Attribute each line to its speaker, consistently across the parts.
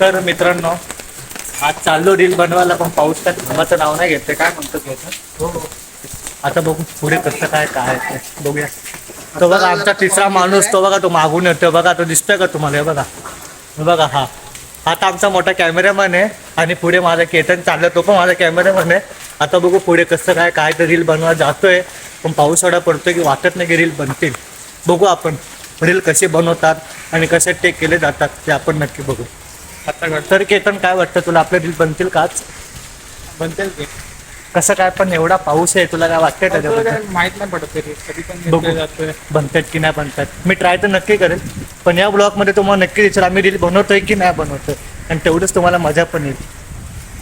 Speaker 1: तर मित्रांनो आज चाललो रील बनवायला पण पाऊस काय थांबाचं नाव नाही घेते काय म्हणतो घ्यायचं हो आता बघू पुढे कसं काय काय. बघूया. तो बघा आमचा तिसरा माणूस तो बघा तो मागून येतो बघा तो दिसतोय का तुम्हाला? हे बघा. हे बघा हा. हा तर आमचा मोठा कॅमेरामॅन आहे आणि पुढे माझा केतन चाललं तो पण माझा कॅमेरामॅन आहे. आता बघू पुढे कसं काय काय तर रील बनवा जातोय. पण पाऊस एवढा पडतोय की वाटत नाही की रील बनतील. बघू आपण. रील कसे बनवतात आणि कसे टेक केले जातात ते आपण नक्की बघू. आता तर केतन काय वाटतं तुला? आपले रील बनतील काच
Speaker 2: बनतेल की.
Speaker 1: कसं काय पण एवढा पाऊस आहे तुला काय वाटतंय त्याच्याबद्दल?
Speaker 2: माहीत नाही पडत तरी. कधी पण
Speaker 1: बघू.
Speaker 2: जातोय.
Speaker 1: बनतात की नाही बनतात? मी ट्राय तर नक्की करेन पण या ब्लॉगमध्ये तुम्हाला नक्की दिसेल आम्ही रील बनवतोय की नाही बनवतोय? आणि तेवढंच तुम्हाला मजा पण येईल.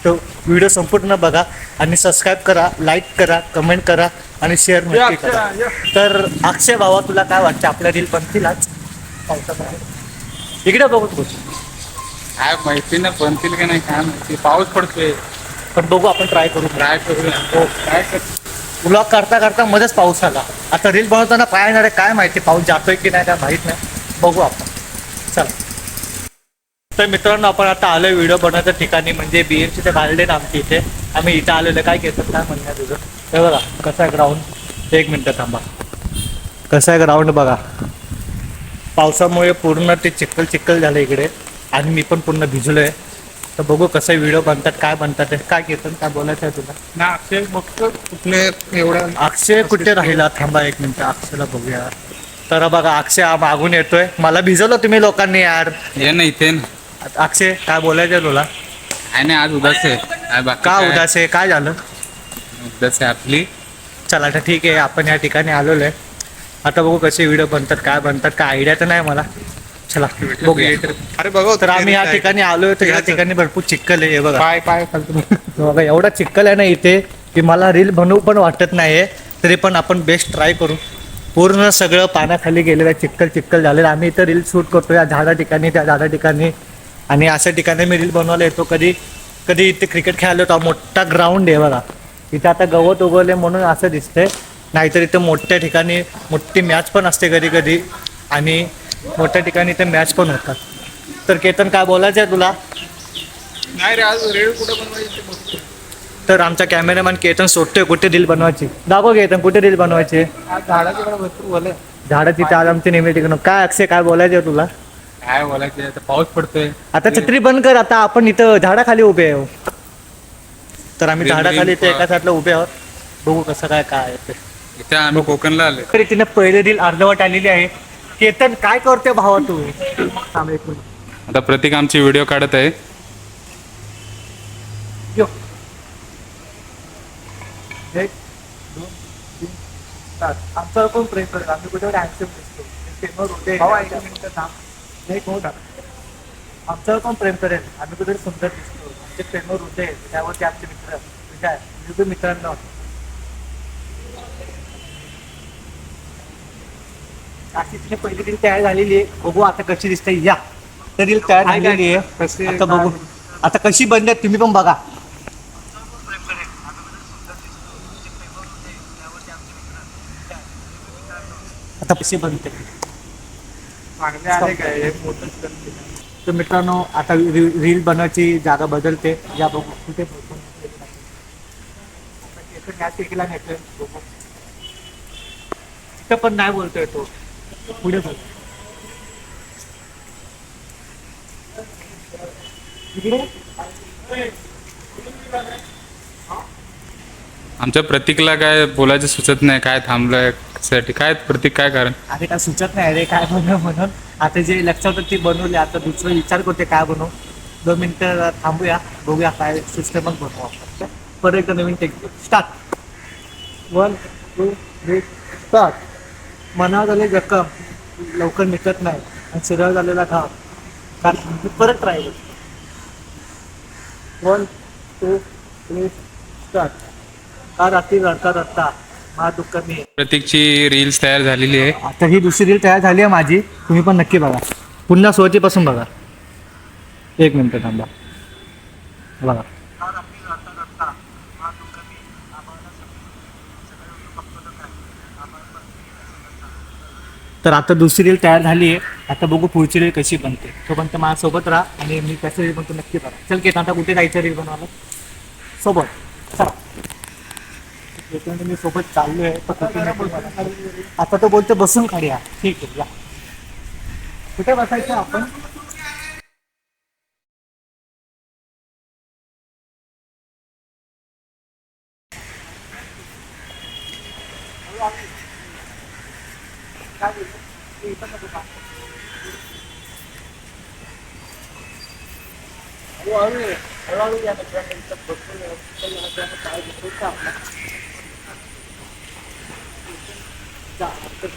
Speaker 1: तो व्हिडिओ संपूर्ण बघा आणि सबस्क्राईब करा लाईक करा कमेंट करा आणि शेअर नक्की करा. तर अक्षय भावा तुला काय वाटतं? आपल्या रील बनतील आज? पावसामध्ये इकडे बघत बस
Speaker 2: काय माहिती ना बनतील का नाही काय माहिती. पाऊस पडतोय.
Speaker 1: पण बघू आपण ट्राय करू.
Speaker 2: ट्राय करूया.
Speaker 1: हो
Speaker 2: काय कर.
Speaker 1: ब्लॉग करता करता मध्येच पाऊस आला. आता रील बनवताना काय येणार आहे काय माहिती पाऊस जातोय की नाही काय माहीत नाही. बघू आपण. चला. तर मित्रांनो आपण आता आलोय व्हिडिओ बनवायच्या ठिकाणी म्हणजे बीएमसी ते गार्डन आमच्या इथे. आम्ही इथं आलेलो काय घेतात काय म्हणणार तुझं? हे बघा कसं आहे ग्राउंड एक मिनटं थांबा. कसं आहे ग्राउंड बघा? पावसामुळे पूर्ण ते चिक्कल चिक्कल झालं इकडे. आणि मी पण पूर्ण भिजलोय. तर बघू कसं व्हिडिओ बनतात काय बनतात ते. काय घेतात काय बोलायचं आहे तुला.
Speaker 2: ना अक्षय बघतो कुठले एवढा.
Speaker 1: अक्षय कुठे राहिला? थांबा एक मिनिट अक्षयला बघूया. तर बघा अक्षय हा मागून येतोय. मला भिजवलं तुम्ही लोकांनी यार.
Speaker 2: ये ना इथे ना.
Speaker 1: अक्षय काय बोलायचं तुला?
Speaker 2: काय नाही आज उदास आहे. काय बाकी
Speaker 1: का
Speaker 2: काय?
Speaker 1: उदास आहे? काय झालं?
Speaker 2: उदास आहे आपली.
Speaker 1: चला आता ठीक आहे. आपण या ठिकाणी आलेलो आहे. आता बघू कसे व्हिडिओ बनतात काय बनतात काय आयडिया तर नाही मला. चला बघूया.
Speaker 2: अरे बघा
Speaker 1: तर आम्ही या ठिकाणी आलोय तर या ठिकाणी. भरपूर चिक्कल आहे हे बघा.
Speaker 2: पाय पाय
Speaker 1: बघा एवढा चिक्कल आहे ना इथे की मला रील बनवू पण वाटत नाहीये तरी पण आपण बेस्ट ट्राय करू. पूर्ण सगळं पाण्याखाली गेलेलं आहे चिक्कल चिक्कल झालेलं आहे. आम्ही इथं रील शूट करतो या झाडा ठिकाणी त्या झाडा ठिकाणी. आणि अशा ठिकाणी मी रील बनवायला येतो कधी कधी इथे क्रिकेट खेळायला होतो मोठा ग्राउंड आहे बघा. इथे आता गवत उगवले म्हणून असं दिसतंय. नाहीतर इथं मोठ्या ठिकाणी मोठी मॅच पण असते कधी कधी. आणि मोठ्या ठिकाणी इथे मॅच पण होतात. तर केतन काय बोलायचं आहे तुला?
Speaker 2: नाही रे आज रेड कुठं बनवायची
Speaker 1: तर आमचा कॅमेरामॅन केतन सोडतोय कुठे रील बनवायची? दाखव केतन कुठे रील बनवायची?
Speaker 2: आज भरपूर
Speaker 1: झाडं तिथे आज आमची नेहमी ठिकाण काय अक्षय काय बोलायचं तुला?
Speaker 2: काय बोलायचं आता पाऊस पडतोय.
Speaker 1: आता छत्री बंद कर आता आपण इथं झाडाखाली उभे आहो. तर आम्ही झाडाखाली इथे एका साईडला उभे आहोत. बघू कसं काय काय आहे ते.
Speaker 2: इथे आम्ही कोकणला आलोय.
Speaker 1: तरी तिने पहिले रील अर्धवट आलेली आहे. केतन काय करतोय भावा तू? थांब एक मिनिट.
Speaker 2: आता प्रतीक आमची व्हिडिओ काढत आहे.
Speaker 1: यो. एक दोन तीन चार. आमचा कोण प्रेम करेल आम्ही कुठे ऍक्सेप्ट दिसतो फेमस होते एक होता आमच्यावर कोण प्रेम करेल आम्ही कुठे सुंदर दिसतो. आमचे प्रेमवर होते त्यावरती आमचे मित्र. ठीक आहे. मित्रांना. अशी पहिली रील तयार झालेली आहे. बघू आता कशी दिसते या. तर रील तयार
Speaker 2: काय-
Speaker 1: झालेली आहे. आता बघू. आता कशी बनल्यात तुम्ही पण बघा. आता कशी बनते. तर मित्रांनो आता रील बनवायची जागा बदलते. या बघू. कुठे या टेकला नेतोय. इथं पण नाही बोलतोय तो. पुढे बोल
Speaker 2: आमच्या प्रतीकला काय बोलायचं सुचत नाही काय थांबलंय कशासाठी काय प्रतीक काय कारण?
Speaker 1: अरे काय सुचत नाही रे काय बनव म्हणून? आता जे लक्षात होतं ते बनवले आता दुसरं विचार करते काय बनवू. दोन मिनिटं थांबूया बघूया काय सिस्टमच बनवू आपण. परत एकदा नवीन take start one two three start मनावर झाले जखम लवकर मिटत नाही आणि शरीरावर झालेला घाम. कारण परत try one two three start का रात्री रडता रडता मा दुःख मी
Speaker 2: प्रतीकची रील्स तयार झालेली आहे.
Speaker 1: आता ही दुसरी रील तयार झाली आहे माझी. तुम्ही पण नक्की बघा. पुन्हा सुरुवातीपासून बघा. एक मिनिट थांबा. बघा. तर आता दुसरी रील तयार झाली आहे. आता बघू पुढची रील कशी बनते. तोपर्यंत माझ्यासोबत राहा आणि मी कसं रील बनतो नक्की करा चल केत आता कुठे जायचं रील बनवायला? सोबत. चला. मी सोबत चाललो आहे तर कुठे नको आता तो बोलतो बसून काढूया ठीक आहे या. कुठे बसायचं आपण?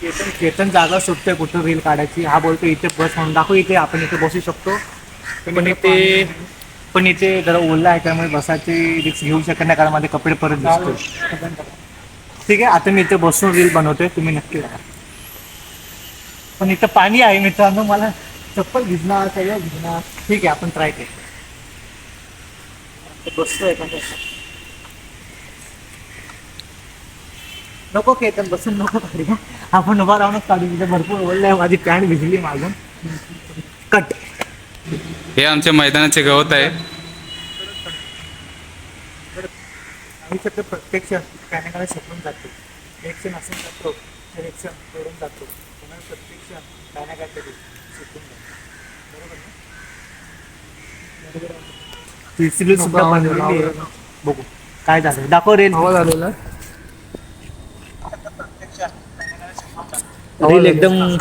Speaker 1: केतन केतन जागा शोधतोय कुठं रील काढायची? हा बोलतो इथे बस म्हणून. दाखव इथे आपण इथे बसू शकतो. पण इथे पण इथे जरा ओला आहे त्यामुळे बसायची रिक्स घेऊ शकत नाही कारण माझे कपडे परत दिसतो ठीक आहे आता मी इथे बसून रील बनवतोय तुम्ही नक्की राहा पण इथं पाणी आहे मित्रांनो मला चप्पल भिजणार सगळं भिजणार ठीक आहे आपण ट्राय करू. बसतोय का नको केतन बसून नको काढूया आपण उभा राहूनच काढू तिथे भरपूर ओढलंय माझी पॅन्ट भिजली मागून कट
Speaker 2: हे आमच्या मैदानाचे गवत आहे.
Speaker 1: आयुष्यात प्रत्यक्ष कानाकडे शकून जातो एक असून जातो. तर एक क्षण सोडून जातो. पुन्हा प्रत्यक्ष कानाकडे शिकून जातो. बरोबर ना? तिसरी सुद्धा बनवलेली आहे बघू. काय झालं दाखव रेल.
Speaker 3: झालेला
Speaker 1: रील एकदम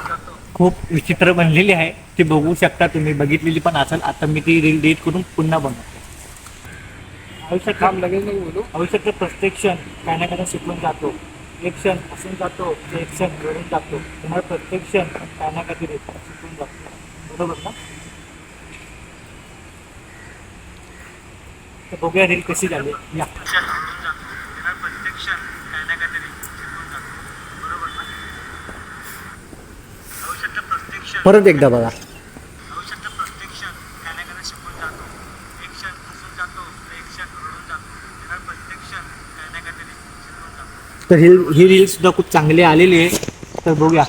Speaker 1: खूप विचित्र बनलेली आहे. ती बघू शकता तुम्ही. बघितलेली पण असेल. आता मी ती रील डिलीट करून पुन्हा बनवतो. आयुष्यात
Speaker 3: काम लगेच नाही बोलू.
Speaker 1: आयुष्यातलं प्रत्येक क्षण काही ना काही शिकून जातो. एक क्षण हसून जातो एक क्षण रडून जातो. तुम्हाला प्रत्येक क्षण काही ना काहीतरी शिकून जातो. बरोबर ना? तर बघूया रील कशी झाली. या. परत एकदा बघा. तर ही ही रील सुद्धा खूप चांगली आलेली आहे. तर बघूया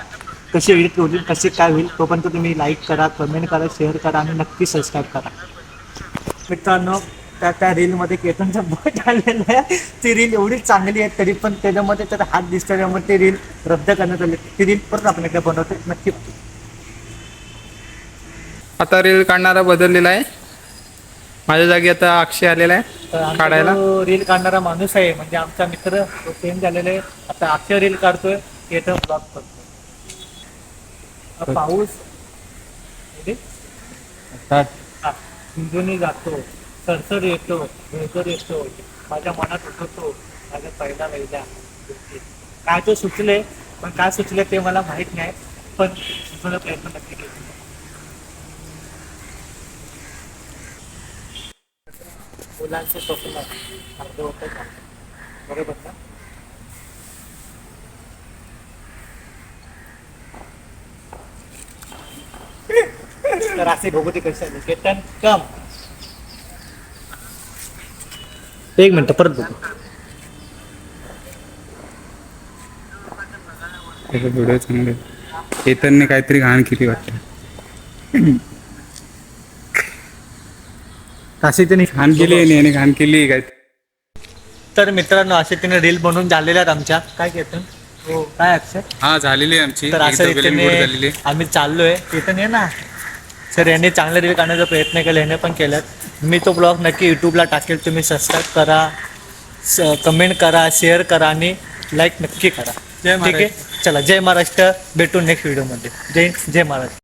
Speaker 1: कशी एडिट होईल कशी काय होईल तोपर्यंत तुम्ही लाईक करा कमेंट करा शेअर करा आणि नक्की सबस्क्राईब करा. मित्रांनो त्या त्या रीलमध्ये केतनचा बट आलेला आहे. ती रील एवढी चांगली आहे तरी पण त्याच्यामध्ये त्याचा हात दिसतो त्यामुळे ती रील रद्द करण्यात आली. ती रील परत आपण एकदा बनवतो नक्की
Speaker 3: आता रील काढणारा बदललेला आहे. माझ्या जागी आता अक्षय आलेला आहे काढायला.
Speaker 1: रील काढणारा माणूस आहे म्हणजे आमचा मित्र तो चेंज झालेला आहे. आता अक्षय रील काढतोय केतन ब्लॉग करतोय. हा पाऊस. जातो. सरसर येतो भेकर येतो माझ्या मनात उठवतो माझ्या पहिला वेळा काय तो सुचले? पण काय सुचले ते मला माहीत नाही पण सुचवण्याचा प्रयत्न नक्की केला मुलांचे स्वप्न अर्ध होतं का बरोबर ना? तर असे भोगवती कसे आले केतन कम. एक मिनिट परत बघू.
Speaker 2: व्हिडिओ चांगले. केतनने काहीतरी घाण केली वाटतं.
Speaker 1: असे त्यांनी
Speaker 2: घाण केली आहे याने घाण केली काय
Speaker 1: तर मित्रांनो असे तिने रील बनवून झालेल्या आहेत आमच्या. काय केतन हो. काय अक्षय?
Speaker 2: हा झालेली आहे आमची.
Speaker 1: तर असं
Speaker 2: एकदा वेलिंग बोर्ड झालेली
Speaker 1: रीतीने
Speaker 2: आहे.
Speaker 1: आम्ही चाललोय. तिथं ये ना. सर यांनी चांगले रील काढण्याचा प्रयत्न केला याने पण केलात मी तो ब्लॉग नक्की यूट्यूबला टाकेल. तुम्ही सबस्क्राईब करा कमेंट करा शेअर करा आणि लाईक नक्की करा. ठीक आहे? चला जय महाराष्ट्र. भेटू नेक्स्ट व्हिडिओमध्ये जय जय महाराष्ट्र.